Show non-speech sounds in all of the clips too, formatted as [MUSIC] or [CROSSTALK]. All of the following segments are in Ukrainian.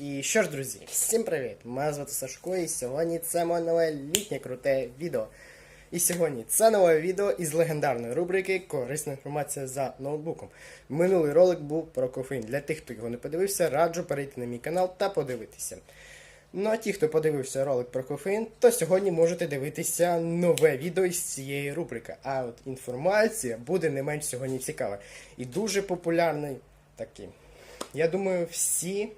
І що ж, друзі, всім привіт! Мене звати Сашко, і сьогодні це моє нове літнє круте відео. І сьогодні це нове відео із легендарної рубрики Корисна інформація за ноутбуком. Минулий ролик був про кофеїн. Для тих, хто його не подивився, раджу перейти на мій канал та подивитися. Ну а ті, хто подивився ролик про кофеїн, то сьогодні можете дивитися нове відео із цієї рубрики. А от інформація буде не менш сьогодні цікава. І дуже популярний такий. Я думаю, всі.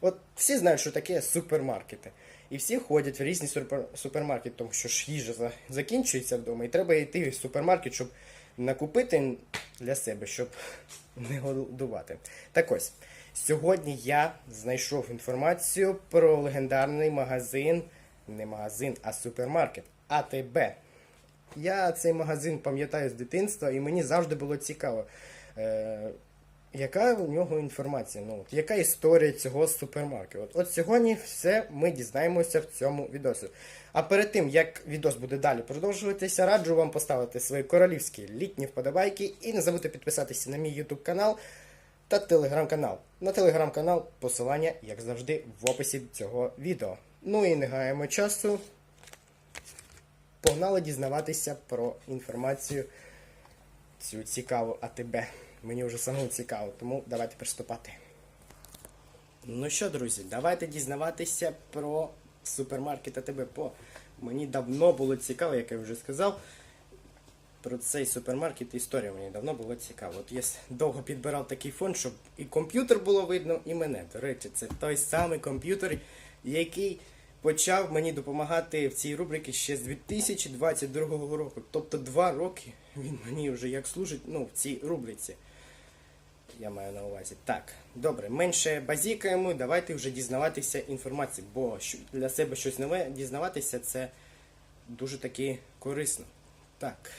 От всі знають, що таке супермаркети. І всі ходять в різні супер... супермаркети, тому що ж їжа за- закінчується вдома, і треба йти в супермаркет, щоб накупити для себе, щоб [LAUGHS] не голодувати. Так ось, сьогодні я знайшов інформацію про легендарний магазин, не магазин, а супермаркет АТБ. Я цей магазин пам'ятаю з дитинства, і мені завжди було цікаво. Яка у нього інформація? Ну, яка історія цього супермаркету? От, от сьогодні все ми дізнаємося в цьому відосі. А перед тим, як відос буде далі продовжуватися, раджу вам поставити свої королівські літні вподобайки і не забудьте підписатися на мій YouTube канал та телеграм-канал. На телеграм-канал посилання, як завжди, в описі цього відео. Ну і не гаємо часу. Погнали дізнаватися про інформацію цю цікаву АТБ. Мені вже самому цікаво, тому давайте приступати. Ну що, друзі, давайте дізнаватися про супермаркет АТБ. Мені давно було цікаво, як я вже сказав. Про цей супермаркет історія мені давно було цікаво. От я довго підбирав такий фон, щоб і комп'ютер було видно, і мене. До речі, це той самий комп'ютер, який почав мені допомагати в цій рубриці ще з 2022 року. Тобто два роки він мені вже як служить ну, в цій рубриці. Я маю на увазі. Так, добре, менше базікаємо, давайте вже дізнаватися інформації, бо для себе щось нове дізнаватися це дуже таки корисно. Так.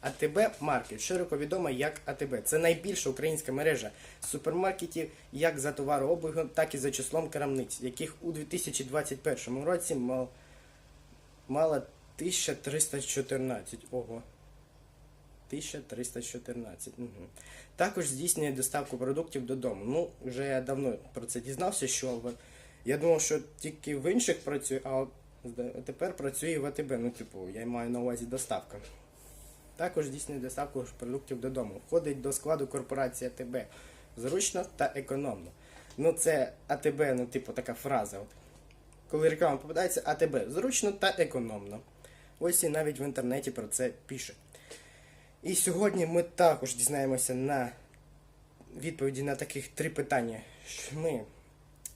АТБ Маркет, широко відома як АТБ. Це найбільша українська мережа супермаркетів як за товарообігом, так і за числом крамниць, яких у 2021 році мал, мала 1314. Ого. 1314. Угу. Також здійснює доставку продуктів додому. Ну, вже я давно про це дізнався, що я думав, що тільки в інших працює, а тепер працює в АТБ. Ну, типу, я маю на увазі доставка. Також здійснює доставку продуктів додому. Входить до складу корпорації АТБ. Зручно та економно. Ну, це АТБ, ну, типу, така фраза. От. Коли реклама попадається, АТБ зручно та економно. Ось і навіть в інтернеті про це пишуть. І сьогодні ми також дізнаємося на відповіді на таких три питання. Ми,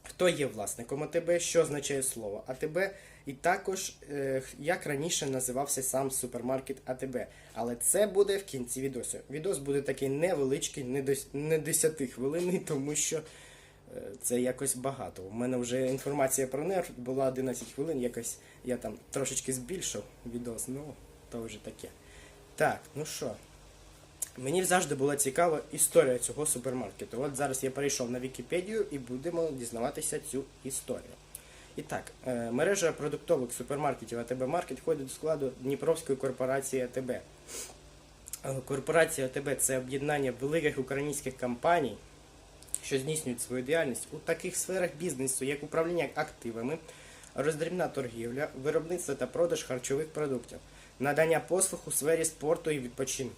хто є власником АТБ, що означає слово АТБ, і також е, як раніше називався сам супермаркет АТБ. Але це буде в кінці відосу. Відос буде такий невеличкий, не до 10 хвилинний, тому що е, це якось багато. У мене вже інформація про нерв була 11 хвилин, якось я там трошечки збільшив відос, ну то вже таке. Так, ну що, Мені завжди була цікава історія цього супермаркету. От зараз я перейшов на Вікіпедію і будемо дізнаватися цю історію. І так, е, мережа продуктових супермаркетів АТБ Маркет входить до складу Дніпровської корпорації АТБ. Е, Корпорація АТБ це об'єднання великих українських компаній, що здійснюють свою діяльність у таких сферах бізнесу, як управління активами, роздрібна торгівля, виробництво та продаж харчових продуктів, надання послуг у сфері спорту і відпочинку.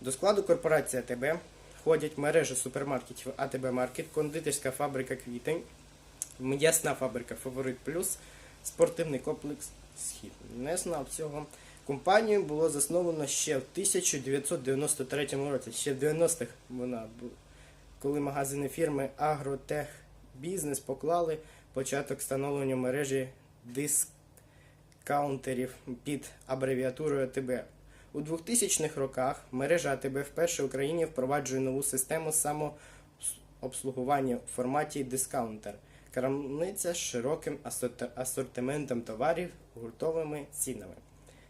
До складу корпорації АТБ входять мережа супермаркетів АТБ Маркет, кондитерська фабрика Квітень, м'ясна фабрика Фаворит Плюс, спортивний комплекс Схід. Не знав цього. Компанію було засновано ще в 1993 році, ще в 90-х вона бу- коли магазини фірми Агротех Бізнес поклали початок встановлення мережі дискаунтерів під абревіатурою АТБ. У 2000-х роках мережа АТБ вперше в Україні впроваджує нову систему самообслугування в форматі дискаунтер. Крамниця з широким асортиментом товарів, гуртовими цінами.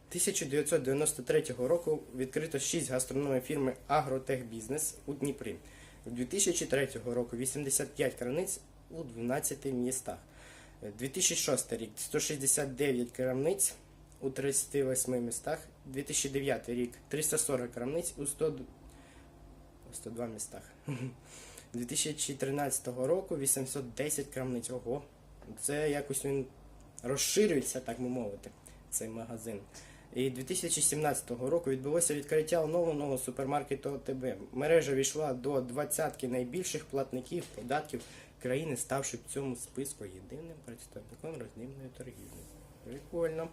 1993 року відкрито 6 гастрономів фірми Агротехбізнес у Дніпрі. У 2003 року 85 крамниць у 12 містах. 2006 рік 169 крамниць у 38 містах. 2009 рік 340 крамниць у 100, 102 містах. [LAUGHS] 2013 року 810 крамниць. Ого, це якось він розширюється, так би мовити, цей магазин. І 2017 року відбулося відкриття оновленого супермаркету ОТБ. Мережа війшла до двадцятки найбільших платників податків країни, ставши в цьому списку єдиним представником роздільної торгівлі. Прикольно.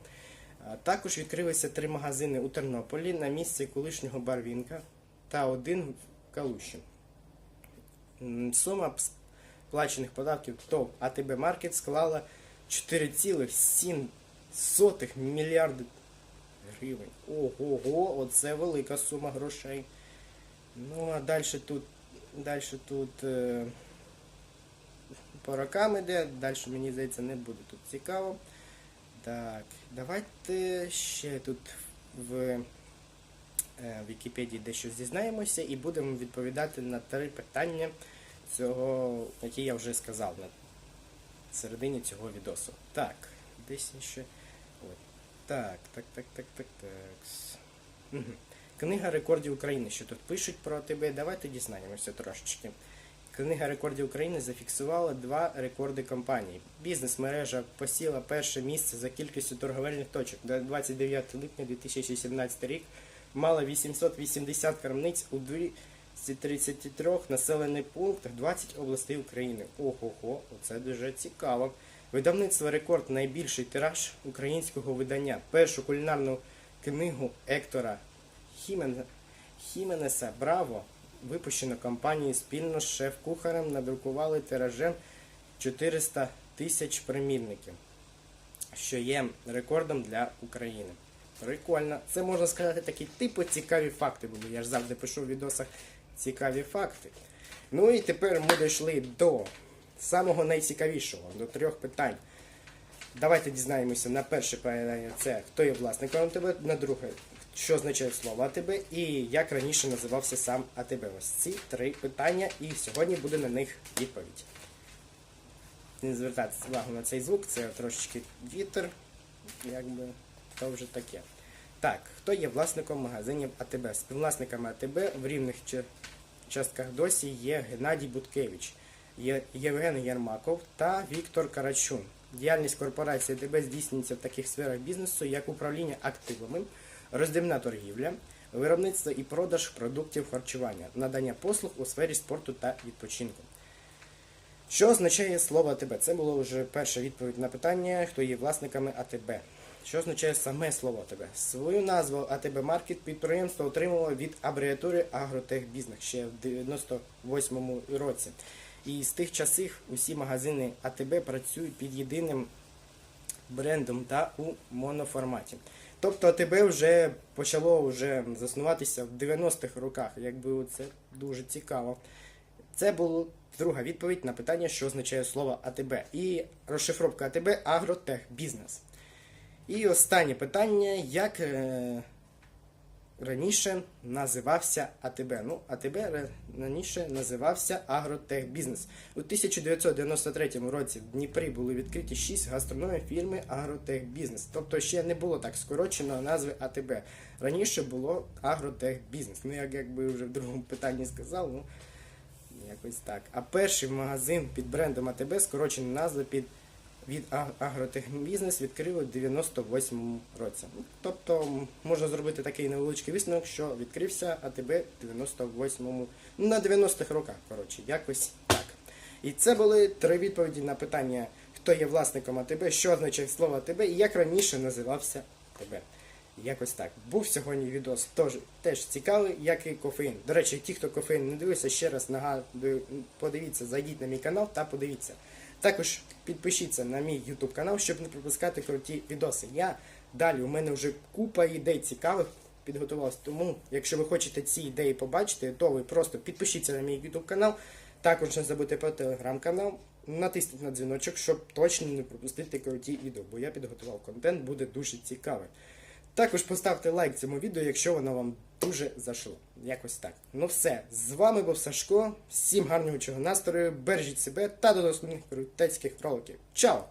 Також відкрилися три магазини у Тернополі на місці колишнього Барвінка та один в Калуші. Сума сплачених податків ТОВ АТБ Маркет склала 4,7 мільярди гривень. Ого, оце велика сума грошей. Ну, а далі тут, далі тут е, по рокам іде, далі мені здається не буде тут цікаво. Так, давайте ще тут в е, Вікіпедії дещо зізнаємося і будемо відповідати на три питання цього, які я вже сказав на середині цього відосу. Так, десь ще. От. Так, так, так, так, так, так. Книга рекордів України, що тут пишуть про тебе. Давайте дізнаємося трошечки. Книга рекордів України зафіксувала два рекорди компанії. Бізнес-мережа посіла перше місце за кількістю торговельних точок. До 29 липня 2017 рік мала 880 крамниць у 233 населених пунктах 20 областей України. Ого-го, оце дуже цікаво. Видавництво рекорд найбільший тираж українського видання. Першу кулінарну книгу Ектора Хімен... Хіменеса Браво випущено компанією спільно з шеф-кухарем надрукували тиражем 400 тисяч примірників, що є рекордом для України. Прикольно. Це можна сказати такі типу цікаві факти були. Я ж завжди пишу в відосах цікаві факти. Ну і тепер ми дійшли до самого найцікавішого, до трьох питань. Давайте дізнаємося на перше питання це хто є власником АТБ, на друге, що означає слово АТБ і як раніше називався сам АТБ. Ось ці три питання, і сьогодні буде на них відповідь. Не звертати увагу на цей звук, це трошечки вітер, якби то вже таке. Так, хто є власником магазинів АТБ? Співвласниками АТБ в рівних частках досі є Геннадій Буткевич, Євген Єрмаков та Віктор Карачун. Діяльність корпорації АТБ здійснюється в таких сферах бізнесу, як управління активами, роздільна торгівля, виробництво і продаж продуктів харчування, надання послуг у сфері спорту та відпочинку. Що означає слово АТБ? Це було вже перша відповідь на питання, хто є власниками АТБ. Що означає саме слово АТБ? Свою назву АТБ Маркет підприємство отримало від абревіатури Агротехбізнес ще в 98-му році. І з тих часів усі магазини АТБ працюють під єдиним брендом та у моноформаті. Тобто АТБ вже почало вже заснуватися в 90-х роках. Якби це дуже цікаво. Це була друга відповідь на питання, що означає слово АТБ. І розшифровка АТБ Агротех Бізнес. І останнє питання: як е, раніше називався АТБ? Ну, АТБ раніше називався Агротехбізнес. У 1993 році в Дніпрі були відкриті 6 гастрономів фірми Агротехбізнес. Тобто ще не було так скорочено назви АТБ. Раніше було Агротехбізнес. Ну, як якби вже в другому питанні сказав, ну якось так. А перший магазин під брендом АТБ скорочені назви під від А- агротехбізнес відкрили в 98-му році. Ну, Тобто можна зробити такий невеличкий висновок, що відкрився АТБ в 98-му, ну на 90-х роках, коротше, якось так. І це були три відповіді на питання, хто є власником АТБ, що означає слово АТБ і як раніше називався АТБ. Якось так. Був сьогодні відос теж, теж цікавий, як і кофеїн. До речі, ті, хто кофеїн не дивився, ще раз нагадую, подивіться, зайдіть на мій канал та подивіться. Також підпишіться на мій YouTube канал, щоб не пропускати круті відоси. Я далі, у мене вже купа ідей цікавих підготувалась. Тому, якщо ви хочете ці ідеї побачити, то ви просто підпишіться на мій YouTube канал. Також не забудьте про телеграм-канал, натисніть на дзвіночок, щоб точно не пропустити круті відео, бо я підготував контент, буде дуже цікавий. Також поставте лайк цьому відео, якщо воно вам дуже зайшло. Якось так. Ну все, з вами був Сашко. Всім гарного чого настрою, бережіть себе та до наступних крутецьких роликів. Чао!